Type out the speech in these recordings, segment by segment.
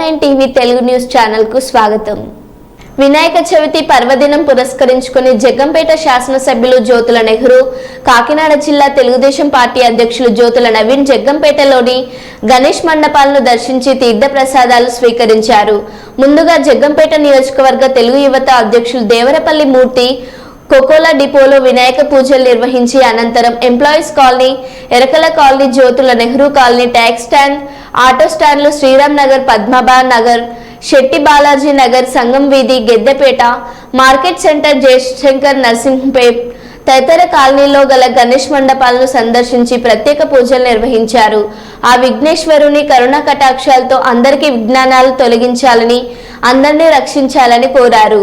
Nine TV Telugu news ఛానల్కు స్వాగతం. వినాయక చవితి పర్వదినం పురస్కరించుకుని జగ్గంపేట శాసనసభ్యులు జ్యోతుల నెహ్రూ కాకినాడ జిల్లా తెలుగుదేశం పార్టీ అధ్యక్షులు జ్యోతుల నవీన్ జగ్గంపేటలోని గణేష్ మండపాలను దర్శించి తీర్థ ప్రసాదాలు స్వీకరించారు. ముందుగా జగ్గంపేట నియోజకవర్గ తెలుగు యువత అధ్యక్షులు దేవరపల్లి మూర్తి కోకోలా డిపోలో వినాయక పూజలు నిర్వహించి అనంతరం employees colony Erakala colony Jyothula Nehru colony taxi stand auto స్టాండ్లు Sriram Nagar పద్మబా నగర్ శెట్టి బాలాజీ నగర్ సంగం వీధి గెద్దెపేట మార్కెట్ సెంటర్ జయశంకర్ నర్సింగ్పేట్ తదితర కాలనీలో గల గణేష్ మండపాలను సందర్శించి ప్రత్యేక పూజలు నిర్వహించారు. ఆ విఘ్నేశ్వరుని కరుణా కటాక్షాలతో అందరికీ విజ్ఞానాలు తొలగించాలని అందరినీ రక్షించాలని కోరారు.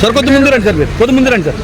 సార్ కొద్ది ముందు రండి సార్ మీరు కొద్ది ముందు రండి సార్